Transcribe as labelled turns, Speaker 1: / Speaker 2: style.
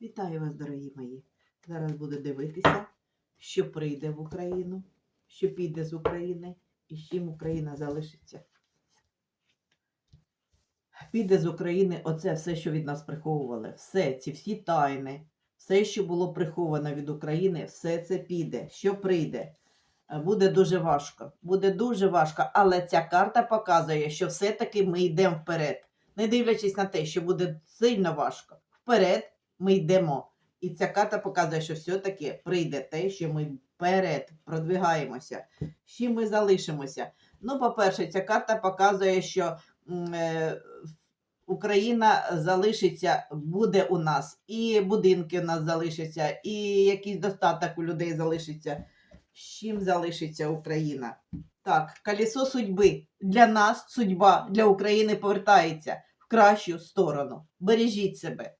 Speaker 1: Вітаю вас, дорогі мої. Зараз буду дивитися, що прийде в Україну, що піде з України і з чим Україна залишиться. Піде з України оце все, що від нас приховували. Все, ці всі тайни, все, що було приховано від України, все це піде. Що прийде? Буде дуже важко. Буде дуже важко, але ця карта показує, що все-таки ми йдемо вперед. Не дивлячись на те, що буде сильно важко. Вперед ми йдемо. І ця карта показує, що все-таки прийде те, що ми вперед продвигаємося. З чим ми залишимося? Ну, по-перше, ця карта показує, що е, Україна залишиться, буде у нас, і будинки у нас залишаться, і якийсь достаток у людей залишиться. З чим залишиться Україна? Так, колесо судьби. Для нас судьба, для України повертається в кращу сторону. Бережіть себе.